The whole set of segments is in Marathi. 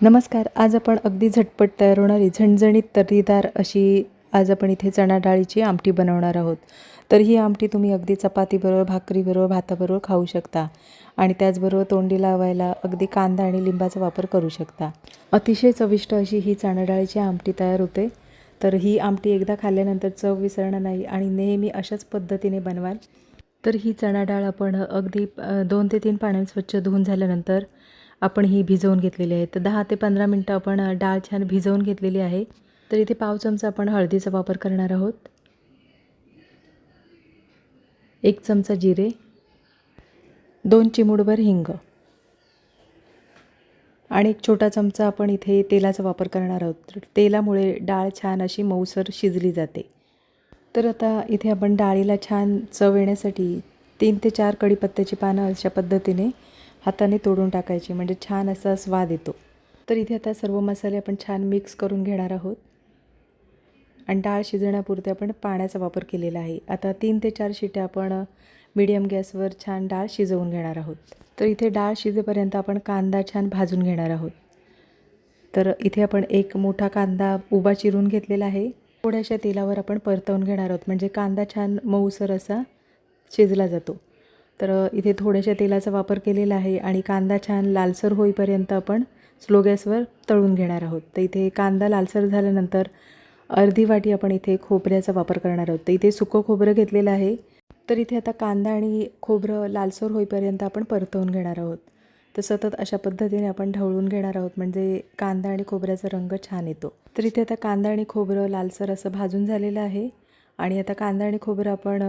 नमस्कार आज आपण अगदी झटपट तयार होणारी झणझणीत तर्रीदार अशी आज आपण इथे चणा डाळीची आमटी बनवणार आहोत. तर ही आमटी तुम्ही अगदी चपातीबरोबर भाकरीबरोबर भाताबरोबर खाऊ शकता आणि त्याचबरोबर तोंडी लावायला अगदी कांदा आणि लिंबाचा वापर करू शकता. अतिशय चविष्ट अशी ही चणा डाळीची आमटी तयार होते. तर ही आमटी एकदा खाल्ल्यानंतर चव विसरणार नाही आणि नेहमी अशाच पद्धतीने बनवाल. तर ही चणा डाळ आपण अगदी दोन ते तीन पाण्यात स्वच्छ धुवून झाल्यानंतर आपण ही भिजवून घेतलेली आहे. तर दहा ते पंधरा मिनटं आपण डाळ छान भिजवून घेतलेली आहे. तर इथे पाव चमचा आपण हळदीचा वापर करणार आहोत. एक चमचा जिरे. दोन चिमूडभर हिंग. आणि एक छोटा चमचा आपण इथे तेलाचा वापर करणार आहोत. तर तेलामुळे डाळ छान अशी मऊसर शिजली जाते. तर आता इथे आपण डाळीला छान चव येण्यासाठी तीन ते चार कढीपत्त्याची पानं अशा पद्धतीने हाताने तोडून टाकायची म्हणजे छान असा स्वाद येतो. तर इथे आता सर्व मसाले आपण छान मिक्स करून घेणार आहोत. आणि डाळ शिजण्यापुरते आपण पाण्याचा वापर केलेला आहे. आता तीन ते चार शिट्या आपण मीडियम गॅसवर छान डाळ शिजवून घेणार आहोत. तर इथे डाळ शिजेपर्यंत आपण कांदा छान भाजून घेणार आहोत. तर इथे आपण एक मोठा कांदा उभा चिरून घेतलेला आहे. थोड्याशा तेलावर आपण परतवून घेणार आहोत. म्हणजे कांदा छान मऊसर असा शिजला जातो. तर इथे थोड्याशा तेलाचा वापर केलेला आहे आणि कांदा छान लालसर होईपर्यंत आपण स्लो गॅसवर तळून घेणार आहोत. तर इथे कांदा लालसर झाल्यानंतर अर्धी वाटी आपण इथे खोबऱ्याचा वापर करणार आहोत. तर इथे सुकं खोबरं घेतलेलं आहे. तर इथे आता कांदा आणि खोबरं लालसर होईपर्यंत आपण परतवून घेणार आहोत. तर सतत अशा पद्धतीने आपण ढवळून घेणार आहोत म्हणजे कांदा आणि खोबऱ्याचा रंग छान येतो. तर इथे आता कांदा आणि खोबरं लालसर असं भाजून झालेलं आहे. आणि आता कांदा आणि खोबरं आपण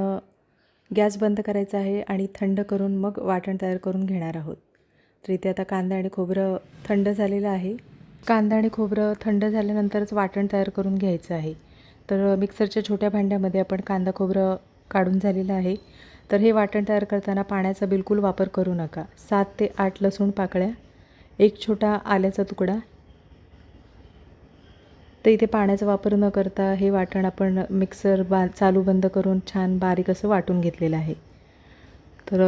गॅस बंद करायचा आहे आणि थंड करून मग वाटण तयार करून घेणार आहोत. तर इथे आता कांदा आणि खोबरं थंड झालेलं आहे. कांदा आणि खोबरं थंड झाल्यानंतरच वाटण तयार करून घ्यायचं आहे. तर मिक्सरच्या छोट्या भांड्यामध्ये आपण कांदा खोबरं काढून झालेलं आहे. तर हे वाटण तयार करताना पाण्याचा बिलकुल वापर करू नका. सात ते आठ लसूण पाकळ्या एक छोटा आल्याचा तुकडा तर इथे पाण्याचा वापर न करता हे वाटण आपण मिक्सर बा चालू बंद करून छान बारीक असं वाटून घेतलेलं आहे. तर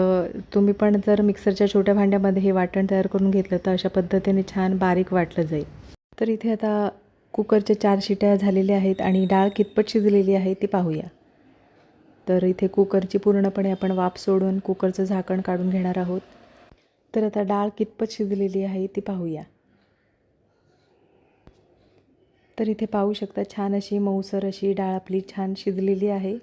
तुम्ही पण जर मिक्सरच्या छोट्या भांड्यामध्ये हे वाटण तयार करून घेतलं तर अशा पद्धतीने छान बारीक वाटलं जाईल. तर इथे आता कुकरच्या चार शिट्या झालेल्या आहेत आणि डाळ कितपत शिजलेली आहे ती पाहूया. तर इथे कुकरची पूर्णपणे आपण वाफ सोडून कुकरचं झाकण काढून घेणार आहोत. तर आता डाळ कितपत शिजलेली आहे ती पाहूया. तर इथे पाहू शकता छान अशी मऊसर अशी डाळ आपली छान शिजलेली आहे.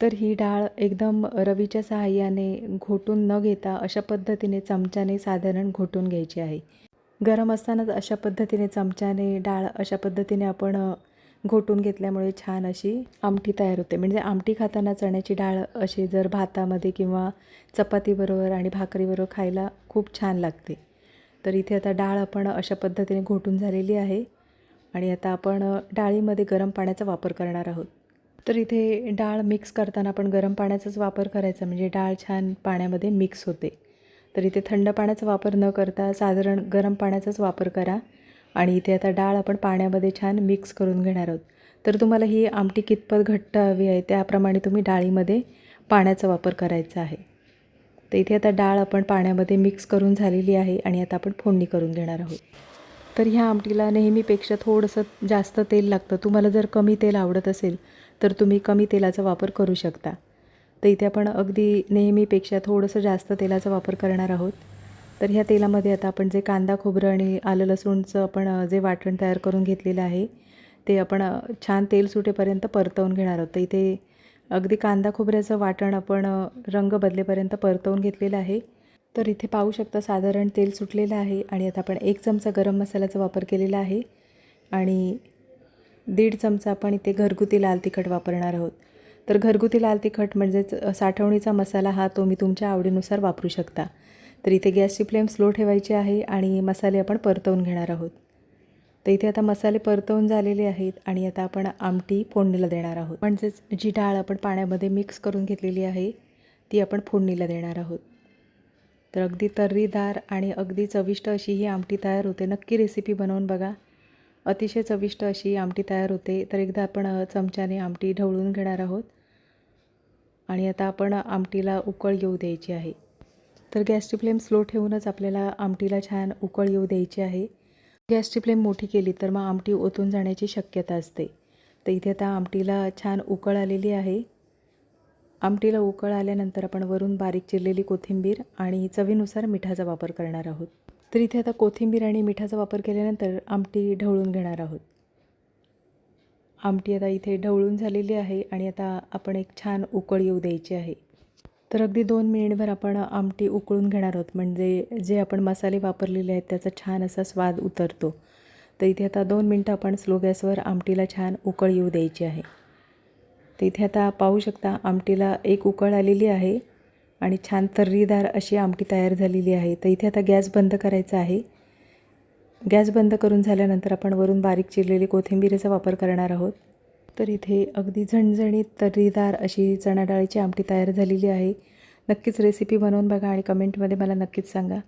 तर ही डाळ एकदम रवीच्या सहाय्याने घोटून न घेता अशा पद्धतीने चमच्याने साधारण घोटून घ्यायची आहे. गरम असतानाच अशा पद्धतीने चमच्याने डाळ अशा पद्धतीने आपण घोटून घेतल्यामुळे छान अशी आमटी तयार होते. म्हणजे आमटी खाताना चण्याची डाळ अशी जर भातामध्ये किंवा चपातीबरोबर आणि भाकरीबरोबर खायला खूप छान लागते. तर इथे आता डाळ आपण अशा पद्धतीने घोटून झालेली आहे. आणि आता आपण डाळीमध्ये गरम पाण्याचा वापर करणार आहोत. तर इथे डाळ मिक्स करताना आपण गरम पाण्याचाच वापर करायचा म्हणजे डाळ छान पाण्यामध्ये मिक्स होते. तर इथे थंड पाण्याचा वापर न करता साधारण गरम पाण्याचाच वापर करा. आणि इथे आता डाळ आपण पाण्यामध्ये छान मिक्स करून घेणार आहोत. तर तुम्हाला ही आमटी कितपत घट्ट हवी आहे त्याप्रमाणे तुम्ही डाळीमध्ये पाण्याचा वापर करायचा आहे. तर इथे आता डाळ आपण पाण्यामध्ये मिक्स करून झालेली आहे आणि आता आपण फोडणी करून घेणार आहोत. तर ह्या आमटीला नेहमीपेक्षा थोडंसं जास्त तेल लागतं. तुम्हाला जर कमी तेल आवडत असेल तर तुम्ही कमी तेलाचा वापर करू शकता. तर इथे आपण अगदी नेहमीपेक्षा थोडंसं जास्त तेलाचा वापर करणार आहोत. तर ह्या तेलामध्ये आता आपण जे कांदा खोबरं आणि आलं लसूणचं आपण जे वाटण तयार करून घेतलेलं आहे ते आपण छान तेल सुटेपर्यंत परतवून घेणार आहोत. तर इथे अगदी कांदा खोबऱ्याचं वाटण आपण रंग बदलेपर्यंत परतवून घेतलेलं आहे. तर इथे पाहू शकता साधारण तेल सुटलेलं आहे आणि आता आपण एक चमचा गरम मसाल्याचा वापर केलेला आहे. आणि दीड चमचा आपण इथे घरगुती लाल तिखट वापरणार आहोत. तर घरगुती लाल तिखट म्हणजेच साठवणीचा मसाला हा तुम्ही तुमच्या आवडीनुसार वापरू शकता. तर इथे गॅसची फ्लेम स्लो ठेवायची आहे आणि मसाले आपण परतवून घेणार आहोत. तर इथे आता मसाले परतवून झालेले आहेत आणि आता आपण आमटी फोडणीला देणार आहोत. म्हणजेच जी डाळ आपण पाण्यामध्ये मिक्स करून घेतलेली आहे ती आपण फोडणीला देणार आहोत. तर अगदी तर्रीदार आणि अगदी चविष्ट अशी ही आमटी तयार होते. नक्की रेसिपी बनवून बघा. अतिशय चविष्ट अशी आमटी तयार होते. तर एकदा आपण चमच्याने आमटी ढवळून घेणार आहोत. आणि आता आपण आमटीला उकळ येऊ द्यायची आहे. तर गॅसची फ्लेम स्लो ठेवूनच आपल्याला आमटीला छान उकळ येऊ द्यायची आहे. गॅसची फ्लेम मोठी केली तर मग आमटी ओतून जाण्याची शक्यता असते. तर इथे आता आमटीला छान उकळ आलेली आहे. आमटीला उकळ आल्यानंतर आपण वरून बारीक चिरलेली कोथिंबीर आणि चवीनुसार मिठाचा वापर करणार आहोत. तर इथे आता कोथिंबीर आणि मिठाचा वापर केल्यानंतर आमटी ढवळून घेणार आहोत. आमटी आता इथे ढवळून झालेली आहे आणि आता आपण एक छान उकळ येऊ द्यायची आहे. तर अगदी दोन मिनिटभर आपण आमटी उकळून घेणार आहोत. म्हणजे जे आपण मसाले वापरलेले आहेत त्याचा छान असा स्वाद उतरतो. तर इथे आता दोन मिनटं आपण स्लो गॅसवर आमटीला छान उकळ येऊ द्यायची आहे. तर इथे आता पाहू शकता आमटीला एक उकळ आलेली आहे आणि छान तर्रीदार अशी आमटी तयार झालेली आहे. तर इथे आता गॅस बंद करायचा आहे. गॅस बंद करून झाल्यानंतर आपण वरून बारीक चिरलेली कोथिंबिरीचा वापर करणार आहोत. तर इथे अगदी झणझणीत तर्रीदार अशी चणा डाळीची आमटी तयार झालेली आहे. नक्कीच रेसिपी बनवून बघा आणि कमेंटमध्ये मला नक्कीच सांगा.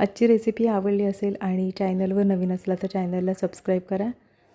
आजची रेसिपी आवडली असेल आणि चॅनलवर नवीन असला तर चॅनलला सबस्क्राईब करा.